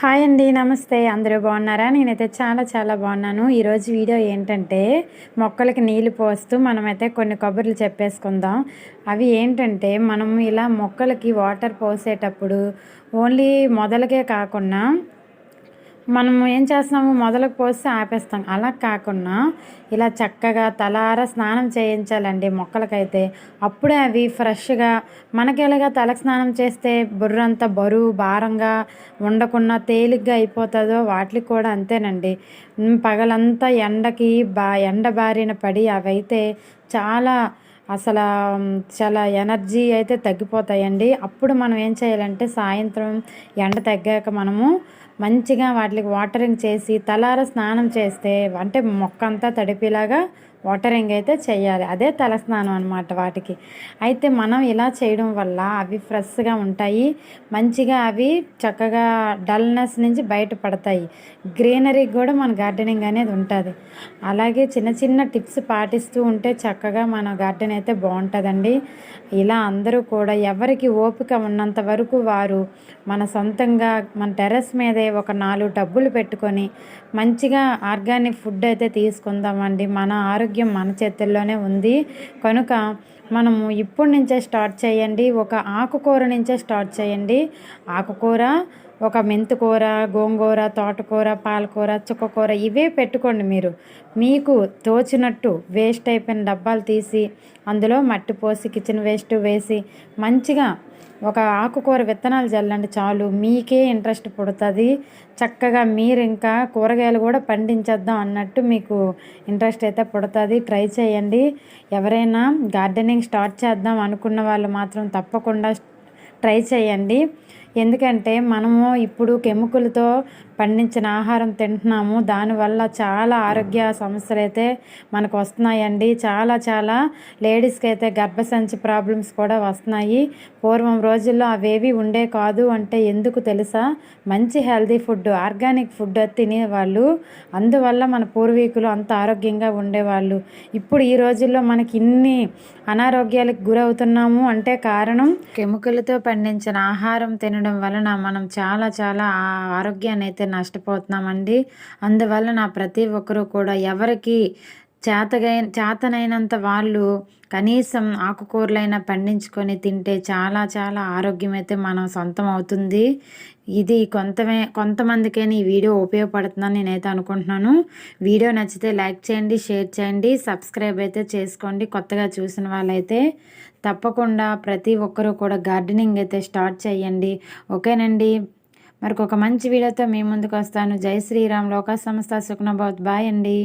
Hi అండి నమస్తే. అందరూ బాగున్నారా? నేనైతే చాలా చాలా బాగున్నాను. ఈరోజు వీడియో ఏంటంటే మొక్కలకి నీళ్ళు పోస్తూ మనమైతే కొన్ని కబుర్లు చెప్పేసుకుందాం. అవి ఏంటంటే మనం ఇలా మొక్కలకి వాటర్ పోసేటప్పుడు ఓన్లీ మొదలకే కాకుండా మనం ఏం చేస్తున్నాము మొదలకు పోస్తే ఆపేస్తాం. అలా కాకుండా ఇలా చక్కగా తలార స్నానం చేయించాలండి మొక్కలకైతే. అప్పుడే అవి ఫ్రెష్గా మనకి ఎలాగా తలకు స్నానం చేస్తే బుర్రంతా బరువు భారంగా ఉండకుండా తేలిగ్గా అయిపోతుందో వాటికి కూడా అంతేనండి. పగలంతా ఎండకి బా ఎండ బారిన పడి అవైతే చాలా అసలు చాలా ఎనర్జీ అయితే తగ్గిపోతాయండి. అప్పుడు మనం ఏం చేయాలంటే సాయంత్రం ఎండ తగ్గాక మనము మంచిగా వాటికి వాటరింగ్ చేసి తలార స్నానం చేస్తే అంటే మొక్క అంతా తడిపేలాగా వాటరింగ్ అయితే చేయాలి. అదే తల స్నానం అనమాట వాటికి. అయితే మనం ఇలా చేయడం వల్ల అవి ఫ్రెష్గా ఉంటాయి. మంచిగా అవి చక్కగా డల్నెస్ నుంచి బయటపడతాయి గ్రీనరీ కూడా మన గార్డెనింగ్ అనేది ఉంటుంది. అలాగే చిన్న చిన్న టిప్స్ పాటిస్తూ ఉంటే చక్కగా మన గార్డెన్ అయితే బాగుంటుందండి. ఇలా అందరూ కూడా ఎవరికి ఓపిక ఉన్నంత వరకు వారు మన సొంతంగా మన టెర్రస్ మీదే ఒక నాలుగు డబ్బులు పెట్టుకొని మంచిగా ఆర్గానిక్ ఫుడ్ అయితే తీసుకుందామండి. మన ఆరోగ్యం మన చేతుల్లోనే ఉంది. కనుక మనము ఇప్పటి నుంచే స్టార్ట్ చేయండి. ఒక ఆకుకూర నుంచే స్టార్ట్ చేయండి. ఆకుకూర ఒక మెంతుకూర గోంగూర తోటకూర పాలకూర చుక్కకూర ఇవే పెట్టుకోండి మీరు. మీకు తోచినట్టు వేస్ట్ అయిపోయిన డబ్బాలు తీసి అందులో మట్టి పోసి కిచెన్ వేస్ట్ వేసి మంచిగా ఒక ఆకుకూర విత్తనాలు చల్లండి చాలు. మీకే ఇంట్రెస్ట్ పుడుతుంది. చక్కగా మీరు ఇంకా కూరగాయలు కూడా పండించేద్దాం అన్నట్టు మీకు ఇంట్రెస్ట్ అయితే పుడుతుంది. ట్రై చేయండి. ఎవరైనా గార్డెనింగ్ స్టార్ట్ చేద్దాం అనుకున్న వాళ్ళు మాత్రం తప్పకుండా ట్రై చేయండి. ఎందుకంటే మనము ఇప్పుడు కెమికల్తో పండించిన ఆహారం తింటున్నాము. దానివల్ల చాలా ఆరోగ్య సమస్యలు అయితే మనకు వస్తున్నాయండి. చాలా చాలా లేడీస్కి అయితే గర్భసంచి ప్రాబ్లమ్స్ కూడా వస్తున్నాయి. పూర్వం రోజుల్లో అవేవి ఉండే కాదు అంటే ఎందుకు తెలుసా? మంచి హెల్తీ ఫుడ్ ఆర్గానిక్ ఫుడ్ తినేవాళ్ళు. అందువల్ల మన పూర్వీకులు అంత ఆరోగ్యంగా ఉండేవాళ్ళు. ఇప్పుడు ఈ రోజుల్లో మనకి ఇన్ని అనారోగ్యాలకు గురవుతున్నాము అంటే కారణం కెమికల్తో పండించిన ఆహారం తినడం వలన మనం చాలా చాలా ఆరోగ్యాన్ని అయితే నష్టపోతున్నామండి. అందువలన ప్రతి ఒక్కరూ కూడా ఎవరికి చేతగై చేతనైనంత వాళ్ళు కనీసం ఆకుకూరలైనా పండించుకొని తింటే చాలా చాలా ఆరోగ్యం అయితే మనం సొంతం అవుతుంది ఇది కొంతమే కొంతమందికైనా ఈ వీడియో ఉపయోగపడుతుందని నేనైతే అనుకుంటున్నాను. వీడియో నచ్చితే లైక్ చేయండి షేర్ చేయండి సబ్స్క్రైబ్ అయితే చేసుకోండి. కొత్తగా చూసిన వాళ్ళైతే తప్పకుండా ప్రతి ఒక్కరూ కూడా గార్డెనింగ్ అయితే స్టార్ట్ చేయండి. ఓకేనండి? మరికొక మంచి వీడియోతో మీ ముందుకు వస్తాను. జై శ్రీరామ్ లోక సంస్థ సుఖ్నభవత్ బాయ్ అండి.